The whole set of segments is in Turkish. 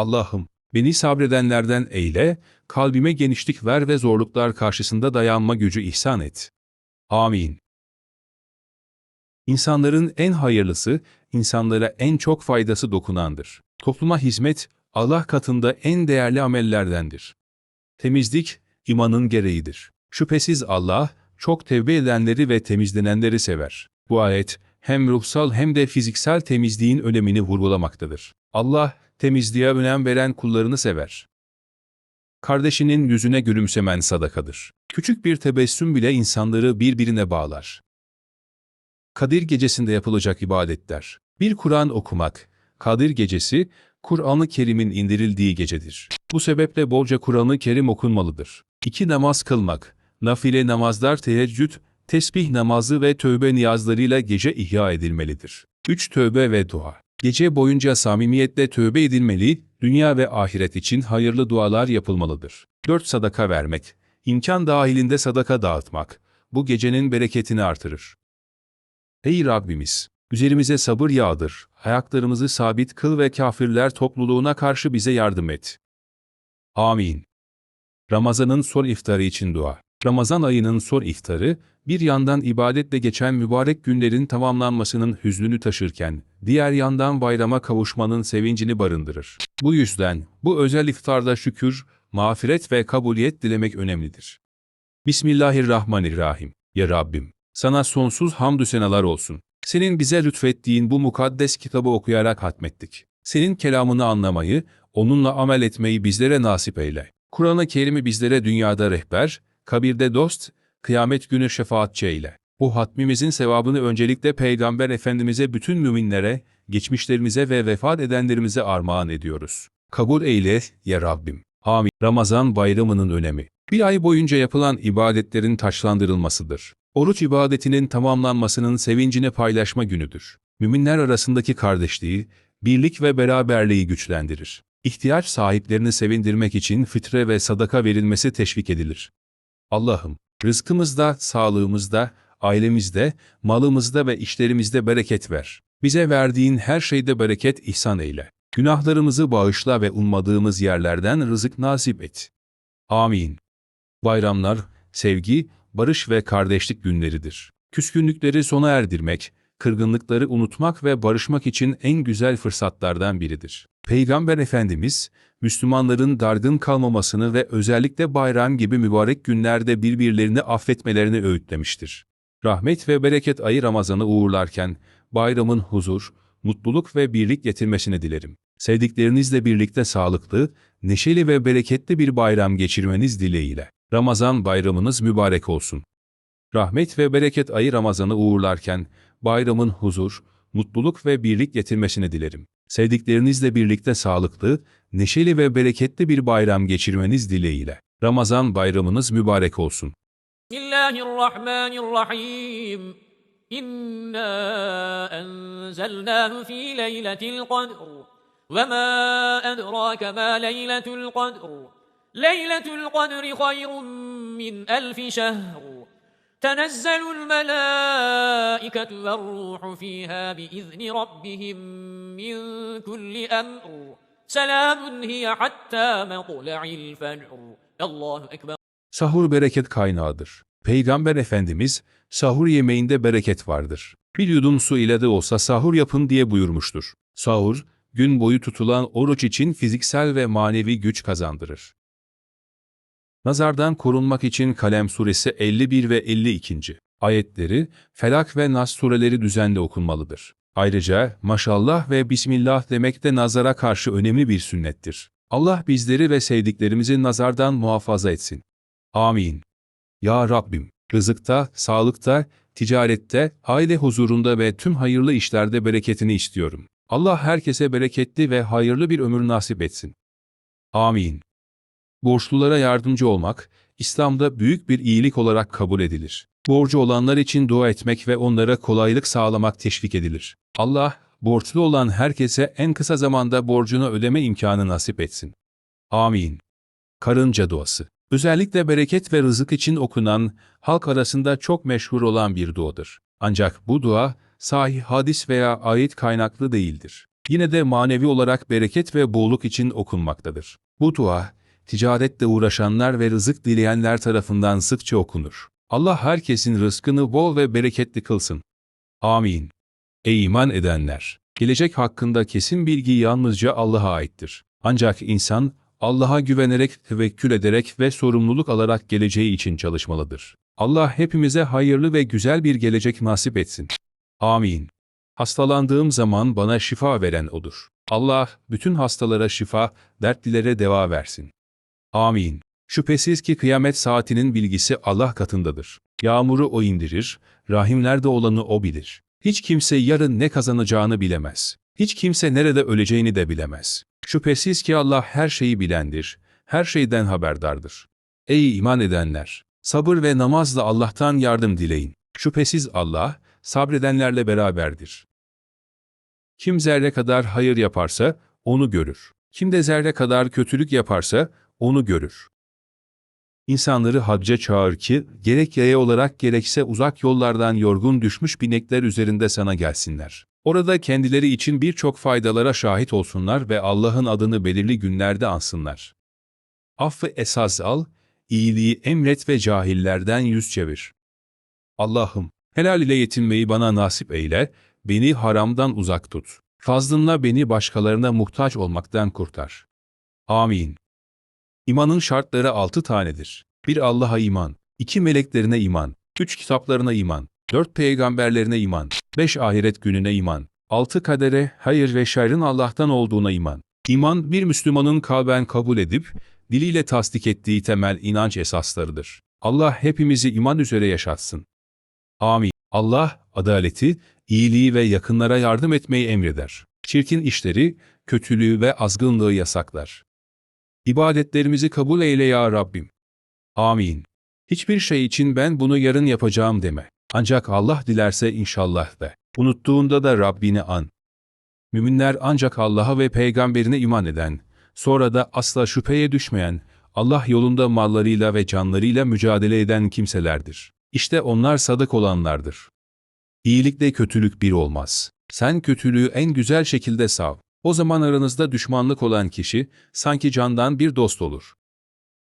Allah'ım, beni sabredenlerden eyle, kalbime genişlik ver ve zorluklar karşısında dayanma gücü ihsan et. Amin. İnsanların en hayırlısı, insanlara en çok faydası dokunandır. Topluma hizmet, Allah katında en değerli amellerdendir. Temizlik, imanın gereğidir. Şüphesiz Allah, çok tevbe edenleri ve temizlenenleri sever. Bu ayet, hem ruhsal hem de fiziksel temizliğin önemini vurgulamaktadır. Allah, temizliğe önem veren kullarını sever. Kardeşinin yüzüne gülümsemen sadakadır. Küçük bir tebessüm bile insanları birbirine bağlar. Kadir gecesinde yapılacak ibadetler. Bir Kur'an okumak. Kadir gecesi, Kur'an-ı Kerim'in indirildiği gecedir. Bu sebeple bolca Kur'an-ı Kerim okunmalıdır. İki namaz kılmak. Nafile namazlar teheccüd, tesbih namazı ve tövbe niyazlarıyla gece ihya edilmelidir. 3. Tövbe ve dua. Gece boyunca samimiyetle tövbe edilmeli, dünya ve ahiret için hayırlı dualar yapılmalıdır. 4. Sadaka vermek. İmkan dahilinde sadaka dağıtmak. Bu gecenin bereketini artırır. Ey Rabbimiz! Üzerimize sabır yağdır, ayaklarımızı sabit kıl ve kafirler topluluğuna karşı bize yardım et. Amin. Ramazanın son iftarı için dua. Ramazan ayının son iftarı, bir yandan ibadetle geçen mübarek günlerin tamamlanmasının hüznünü taşırken, diğer yandan bayrama kavuşmanın sevincini barındırır. Bu yüzden, bu özel iftarda şükür, mağfiret ve kabuliyet dilemek önemlidir. Bismillahirrahmanirrahim. Ya Rabbim, sana sonsuz hamdü senalar olsun. Senin bize lütfettiğin bu mukaddes kitabı okuyarak hatmettik. Senin kelamını anlamayı, onunla amel etmeyi bizlere nasip eyle. Kur'an-ı Kerim'i bizlere dünyada rehber, kabirde dost, kıyamet günü şefaatçi eyle. Bu hatmimizin sevabını öncelikle Peygamber Efendimiz'e bütün müminlere, geçmişlerimize ve vefat edenlerimize armağan ediyoruz. Kabul eyle, ya Rabbim. Amin. Ramazan bayramının önemi. Bir ay boyunca yapılan ibadetlerin taşlandırılmasıdır. Oruç ibadetinin tamamlanmasının sevincini paylaşma günüdür. Müminler arasındaki kardeşliği, birlik ve beraberliği güçlendirir. İhtiyaç sahiplerini sevindirmek için fitre ve sadaka verilmesi teşvik edilir. Allah'ım, rızkımızda, sağlığımızda, ailemizde, malımızda ve işlerimizde bereket ver. Bize verdiğin her şeyde bereket ihsan eyle. Günahlarımızı bağışla ve ummadığımız yerlerden rızık nasip et. Amin. Bayramlar, sevgi, barış ve kardeşlik günleridir. Küskünlükleri sona erdirmek, kırgınlıkları unutmak ve barışmak için en güzel fırsatlardan biridir. Peygamber Efendimiz, Müslümanların dargın kalmamasını ve özellikle bayram gibi mübarek günlerde birbirlerini affetmelerini öğütlemiştir. Rahmet ve bereket ayı Ramazan'ı uğurlarken, bayramın huzur, mutluluk ve birlik getirmesini dilerim. Sevdiklerinizle birlikte sağlıklı, neşeli ve bereketli bir bayram geçirmeniz dileğiyle. Ramazan bayramınız mübarek olsun. Rahmet ve bereket ayı Ramazan'ı uğurlarken, bayramın huzur, mutluluk ve birlik getirmesini dilerim. Sevdiklerinizle birlikte sağlıklı, neşeli ve bereketli bir bayram geçirmeniz dileğiyle. Ramazan bayramınız mübarek olsun. Bismillahirrahmanirrahim. İnna enzelnahu fi leyletil kadr. Ve ma edrake ma leyletul kadr. Leyletul kadri hayrun min elfi şehr. تنزل الملائكة والروح فيها بإذن ربهم من كل أمر سلام هي حتى مطلع الفجر الله أكبر Sahur bereket kaynağıdır. Peygamber Efendimiz, sahur yemeğinde bereket vardır. Bir yudum su ile de olsa sahur yapın diye buyurmuştur. Sahur, gün boyu tutulan oruç için fiziksel ve manevi güç kazandırır. Nazardan korunmak için Kalem suresi 51 ve 52. ayetleri, Felak ve Nas sureleri düzenli okunmalıdır. Ayrıca maşallah ve bismillah demek de nazara karşı önemli bir sünnettir. Allah bizleri ve sevdiklerimizi nazardan muhafaza etsin. Amin. Ya Rabbim, rızıkta, sağlıkta, ticarette, aile huzurunda ve tüm hayırlı işlerde bereketini istiyorum. Allah herkese bereketli ve hayırlı bir ömür nasip etsin. Amin. Borçlulara yardımcı olmak, İslam'da büyük bir iyilik olarak kabul edilir. Borcu olanlar için dua etmek ve onlara kolaylık sağlamak teşvik edilir. Allah, borçlu olan herkese en kısa zamanda borcunu ödeme imkanı nasip etsin. Amin. Karınca duası. Özellikle bereket ve rızık için okunan, halk arasında çok meşhur olan bir duadır. Ancak bu dua, sahih hadis veya ayet kaynaklı değildir. Yine de manevi olarak bereket ve bolluk için okunmaktadır. Bu dua, ticaretle uğraşanlar ve rızık dileyenler tarafından sıkça okunur. Allah herkesin rızkını bol ve bereketli kılsın. Amin. Ey iman edenler! Gelecek hakkında kesin bilgi yalnızca Allah'a aittir. Ancak insan, Allah'a güvenerek, tevekkül ederek ve sorumluluk alarak geleceği için çalışmalıdır. Allah hepimize hayırlı ve güzel bir gelecek nasip etsin. Amin. Hastalandığım zaman bana şifa veren O'dur. Allah, bütün hastalara şifa, dertlilere deva versin. Amin. Şüphesiz ki kıyamet saatinin bilgisi Allah katındadır. Yağmuru O indirir, rahimlerde olanı O bilir. Hiç kimse yarın ne kazanacağını bilemez. Hiç kimse nerede öleceğini de bilemez. Şüphesiz ki Allah her şeyi bilendir, her şeyden haberdardır. Ey iman edenler! Sabır ve namazla Allah'tan yardım dileyin. Şüphesiz Allah, sabredenlerle beraberdir. Kim zerre kadar hayır yaparsa, onu görür. Kim de zerre kadar kötülük yaparsa, onu görür. İnsanları hacca çağır ki, gerek yaya olarak gerekse uzak yollardan yorgun düşmüş binekler üzerinde sana gelsinler. Orada kendileri için birçok faydalara şahit olsunlar ve Allah'ın adını belirli günlerde ansınlar. Affı esas al, iyiliği emret ve cahillerden yüz çevir. Allah'ım, helal ile yetinmeyi bana nasip eyle, beni haramdan uzak tut. Fazlınla beni başkalarına muhtaç olmaktan kurtar. Amin. İmanın şartları altı tanedir. 1 Allah'a iman, 2 meleklerine iman, 3 kitaplarına iman, 4 peygamberlerine iman, 5 ahiret gününe iman, 6 kadere, hayır ve şerrin Allah'tan olduğuna iman. İman, bir Müslümanın kalben kabul edip, diliyle tasdik ettiği temel inanç esaslarıdır. Allah hepimizi iman üzere yaşatsın. Amin. Allah, adaleti, iyiliği ve yakınlara yardım etmeyi emreder. Çirkin işleri, kötülüğü ve azgınlığı yasaklar. İbadetlerimizi kabul eyle ya Rabbim. Amin. Hiçbir şey için ben bunu yarın yapacağım deme. Ancak Allah dilerse inşallah de. Unuttuğunda da Rabbini an. Müminler ancak Allah'a ve peygamberine iman eden, sonra da asla şüpheye düşmeyen, Allah yolunda mallarıyla ve canlarıyla mücadele eden kimselerdir. İşte onlar sadık olanlardır. İyilikle kötülük bir olmaz. Sen kötülüğü en güzel şekilde sav. O zaman aranızda düşmanlık olan kişi sanki candan bir dost olur.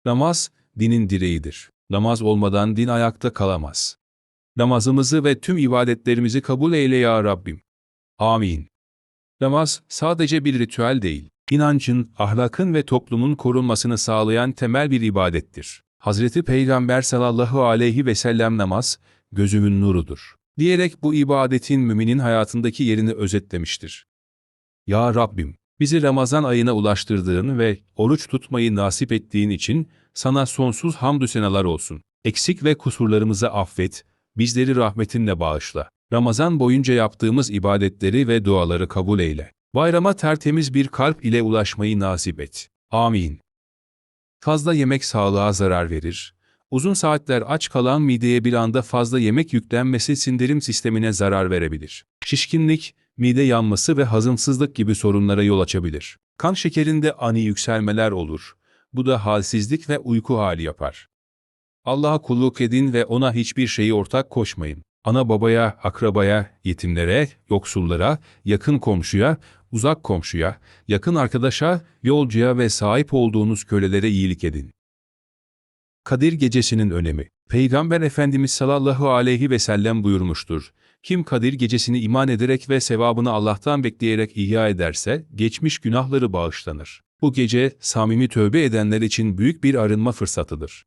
Namaz, dinin direğidir. Namaz olmadan din ayakta kalamaz. Namazımızı ve tüm ibadetlerimizi kabul eyle ya Rabbim. Amin. Namaz sadece bir ritüel değil, inancın, ahlakın ve toplumun korunmasını sağlayan temel bir ibadettir. Hazreti Peygamber sallallahu aleyhi ve sellem namaz, gözümün nurudur. Diyerek bu ibadetin müminin hayatındaki yerini özetlemiştir. Ya Rabbim, bizi Ramazan ayına ulaştırdığın ve oruç tutmayı nasip ettiğin için sana sonsuz hamdü senalar olsun. Eksik ve kusurlarımızı affet, bizleri rahmetinle bağışla. Ramazan boyunca yaptığımız ibadetleri ve duaları kabul eyle. Bayrama tertemiz bir kalp ile ulaşmayı nasip et. Amin. Fazla yemek sağlığa zarar verir. Uzun saatler aç kalan mideye bir anda fazla yemek yüklenmesi sindirim sistemine zarar verebilir. Şişkinlik, mide yanması ve hazımsızlık gibi sorunlara yol açabilir. Kan şekerinde ani yükselmeler olur. Bu da halsizlik ve uyku hali yapar. Allah'a kulluk edin ve ona hiçbir şeyi ortak koşmayın. Ana babaya, akrabaya, yetimlere, yoksullara, yakın komşuya, uzak komşuya, yakın arkadaşa, yolcuya ve sahip olduğunuz kölelere iyilik edin. Kadir Gecesi'nin önemi Peygamber Efendimiz sallallahu aleyhi ve sellem buyurmuştur. Kim Kadir Gecesi'ni iman ederek ve sevabını Allah'tan bekleyerek ihya ederse, geçmiş günahları bağışlanır. Bu gece, samimi tövbe edenler için büyük bir arınma fırsatıdır.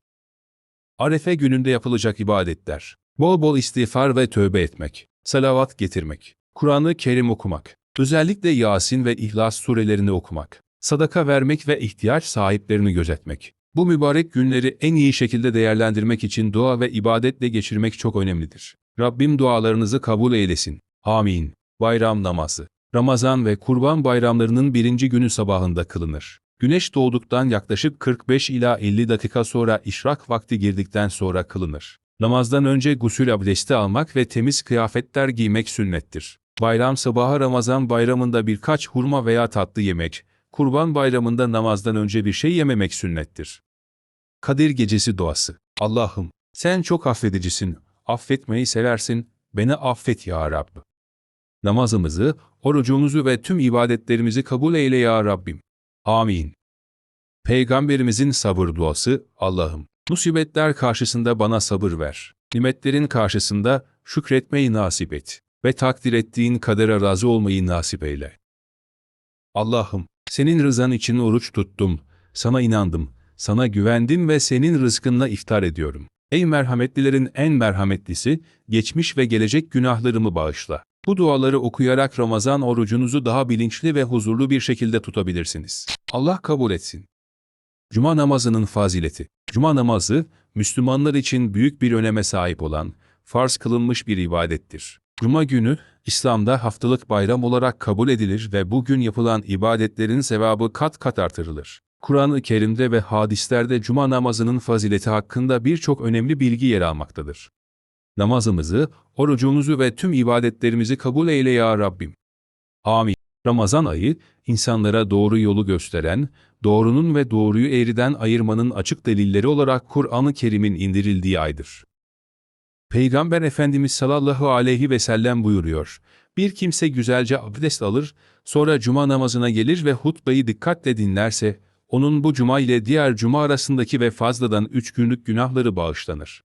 Arefe gününde yapılacak ibadetler. Bol bol istiğfar ve tövbe etmek. Salavat getirmek. Kur'an-ı Kerim okumak. Özellikle Yasin ve İhlas surelerini okumak. Sadaka vermek ve ihtiyaç sahiplerini gözetmek. Bu mübarek günleri en iyi şekilde değerlendirmek için dua ve ibadetle geçirmek çok önemlidir. Rabbim dualarınızı kabul eylesin. Amin. Bayram namazı. Ramazan ve Kurban bayramlarının birinci günü sabahında kılınır. Güneş doğduktan yaklaşık 45 ila 50 dakika sonra işrak vakti girdikten sonra kılınır. Namazdan önce gusül abdesti almak ve temiz kıyafetler giymek sünnettir. Bayram sabahı Ramazan bayramında birkaç hurma veya tatlı yemek, Kurban bayramında namazdan önce bir şey yememek sünnettir. Kadir Gecesi Duası Allah'ım, sen çok affedicisin, affetmeyi seversin, beni affet ya Rab. Namazımızı, orucumuzu ve tüm ibadetlerimizi kabul eyle ya Rabbim. Amin. Peygamberimizin sabır duası, Allah'ım, musibetler karşısında bana sabır ver. Nimetlerin karşısında şükretmeyi nasip et ve takdir ettiğin kadere razı olmayı nasip eyle. Allah'ım, senin rızan için oruç tuttum, sana inandım, sana güvendim ve senin rızkınla iftar ediyorum. Ey merhametlilerin en merhametlisi, geçmiş ve gelecek günahlarımı bağışla. Bu duaları okuyarak Ramazan orucunuzu daha bilinçli ve huzurlu bir şekilde tutabilirsiniz. Allah kabul etsin. Cuma namazının fazileti. Cuma namazı, Müslümanlar için büyük bir öneme sahip olan, farz kılınmış bir ibadettir. Cuma günü, İslam'da haftalık bayram olarak kabul edilir ve bugün yapılan ibadetlerin sevabı kat kat artırılır. Kur'an-ı Kerim'de ve hadislerde cuma namazının fazileti hakkında birçok önemli bilgi yer almaktadır. Namazımızı, orucumuzu ve tüm ibadetlerimizi kabul eyle ya Rabbim. Amin. Ramazan ayı, insanlara doğru yolu gösteren, doğrunun ve doğruyu eğriden ayırmanın açık delilleri olarak Kur'an-ı Kerim'in indirildiği aydır. Peygamber Efendimiz sallallahu aleyhi ve sellem buyuruyor, bir kimse güzelce abdest alır, sonra cuma namazına gelir ve hutbayı dikkatle dinlerse, onun bu cuma ile diğer cuma arasındaki ve fazladan üç günlük günahları bağışlanır.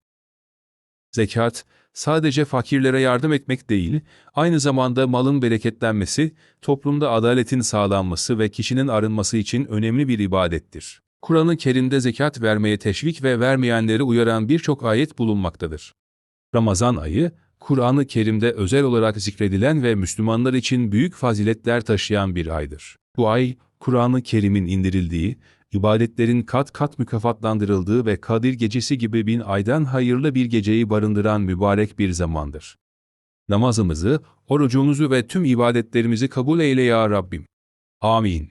Zekat, sadece fakirlere yardım etmek değil, aynı zamanda malın bereketlenmesi, toplumda adaletin sağlanması ve kişinin arınması için önemli bir ibadettir. Kur'an-ı Kerim'de zekat vermeye teşvik ve vermeyenleri uyaran birçok ayet bulunmaktadır. Ramazan ayı, Kur'an-ı Kerim'de özel olarak zikredilen ve Müslümanlar için büyük faziletler taşıyan bir aydır. Bu ay, Kur'an-ı Kerim'in indirildiği, ibadetlerin kat kat mükafatlandırıldığı ve Kadir Gecesi gibi bin aydan hayırlı bir geceyi barındıran mübarek bir zamandır. Namazımızı, orucumuzu ve tüm ibadetlerimizi kabul eyle ya Rabbim. Amin.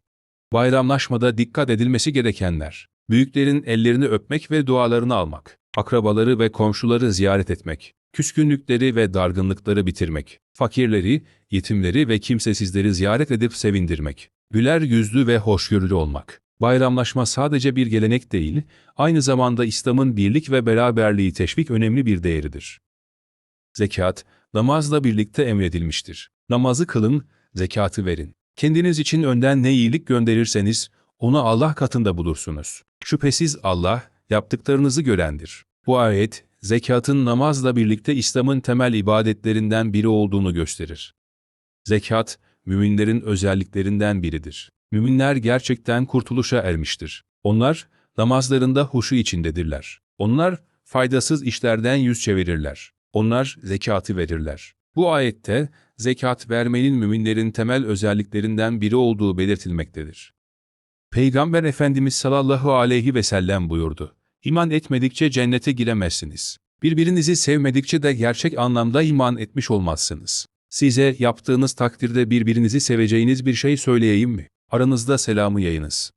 Bayramlaşmada dikkat edilmesi gerekenler. Büyüklerin ellerini öpmek ve dualarını almak. Akrabaları ve komşuları ziyaret etmek. Küskünlükleri ve dargınlıkları bitirmek. Fakirleri, yetimleri ve kimsesizleri ziyaret edip sevindirmek. Güler yüzlü ve hoşgörülü olmak. Bayramlaşma sadece bir gelenek değil, aynı zamanda İslam'ın birlik ve beraberliği teşvik önemli bir değeridir. Zekat, namazla birlikte emredilmiştir. Namazı kılın, zekatı verin. Kendiniz için önden ne iyilik gönderirseniz, onu Allah katında bulursunuz. Şüphesiz Allah, yaptıklarınızı görendir. Bu ayet, zekatın namazla birlikte İslam'ın temel ibadetlerinden biri olduğunu gösterir. Zekat, müminlerin özelliklerinden biridir. Müminler gerçekten kurtuluşa ermiştir. Onlar, namazlarında huşu içindedirler. Onlar, faydasız işlerden yüz çevirirler. Onlar, zekatı verirler. Bu ayette, zekat vermenin müminlerin temel özelliklerinden biri olduğu belirtilmektedir. Peygamber Efendimiz sallallahu aleyhi ve sellem buyurdu. İman etmedikçe cennete giremezsiniz. Birbirinizi sevmedikçe de gerçek anlamda iman etmiş olmazsınız. Size yaptığınız takdirde birbirinizi seveceğiniz bir şey söyleyeyim mi? Aranızda selamı yayınız.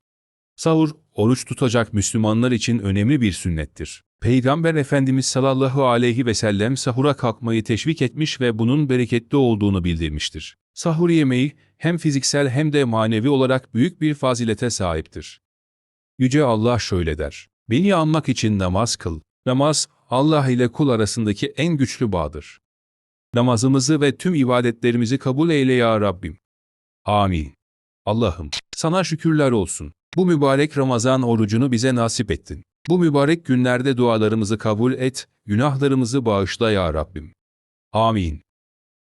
Sahur, oruç tutacak Müslümanlar için önemli bir sünnettir. Peygamber Efendimiz sallallahu aleyhi ve sellem sahura kalkmayı teşvik etmiş ve bunun bereketli olduğunu bildirmiştir. Sahur yemeği hem fiziksel hem de manevi olarak büyük bir fazilete sahiptir. Yüce Allah şöyle der. Beni anmak için namaz kıl. Namaz, Allah ile kul arasındaki en güçlü bağdır. Namazımızı ve tüm ibadetlerimizi kabul eyle ya Rabbim. Amin. Allah'ım, sana şükürler olsun. Bu mübarek Ramazan orucunu bize nasip ettin. Bu mübarek günlerde dualarımızı kabul et, günahlarımızı bağışla ya Rabbim. Amin.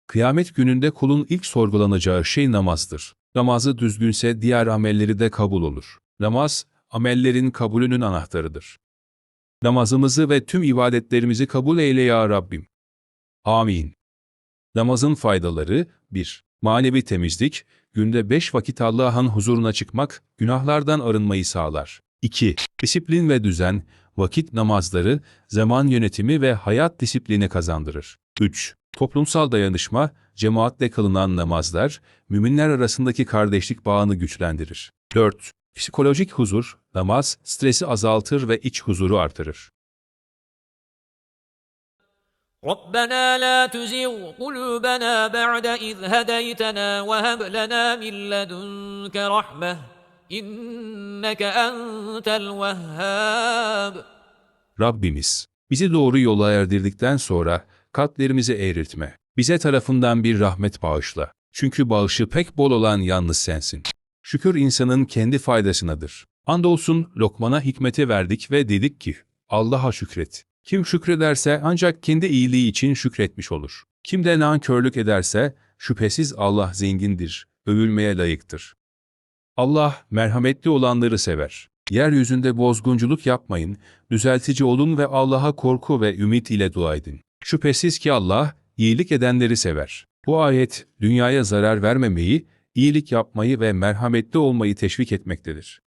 Kıyamet gününde kulun ilk sorgulanacağı şey namazdır. Namazı düzgünse diğer amelleri de kabul olur. Namaz, amellerin kabulünün anahtarıdır. Namazımızı ve tüm ibadetlerimizi kabul eyle ya Rabbim. Amin. Namazın faydaları 1. Manevi temizlik, günde 5 vakit Allah'ın huzuruna çıkmak, günahlardan arınmayı sağlar. 2. Disiplin ve düzen, vakit namazları, zaman yönetimi ve hayat disiplini kazandırır. 3. Toplumsal dayanışma, cemaatle kılınan namazlar, müminler arasındaki kardeşlik bağını güçlendirir. 4. Psikolojik huzur, namaz, stresi azaltır ve iç huzuru artırır. ربنا لا تزغ قلوبنا بعد إذ هديتنا وهب لنا من لدنك رحمة إنك أنت الوهاب Rabbimiz, bizi doğru yola erdirdikten sonra kalplerimizi eğriltme. Bize tarafından bir rahmet bağışla. Çünkü bağışı pek bol olan yalnız sensin. Şükür insanın kendi faydasınadır. Andolsun Lokman'a hikmeti verdik ve dedik ki, Allah'a şükret. Kim şükrederse ancak kendi iyiliği için şükretmiş olur. Kim de nankörlük ederse, şüphesiz Allah zengindir, övülmeye layıktır. Allah merhametli olanları sever. Yeryüzünde bozgunculuk yapmayın, düzeltici olun ve Allah'a korku ve ümit ile dua edin. Şüphesiz ki Allah, iyilik edenleri sever. Bu ayet, dünyaya zarar vermemeyi, iyilik yapmayı ve merhametli olmayı teşvik etmektedir.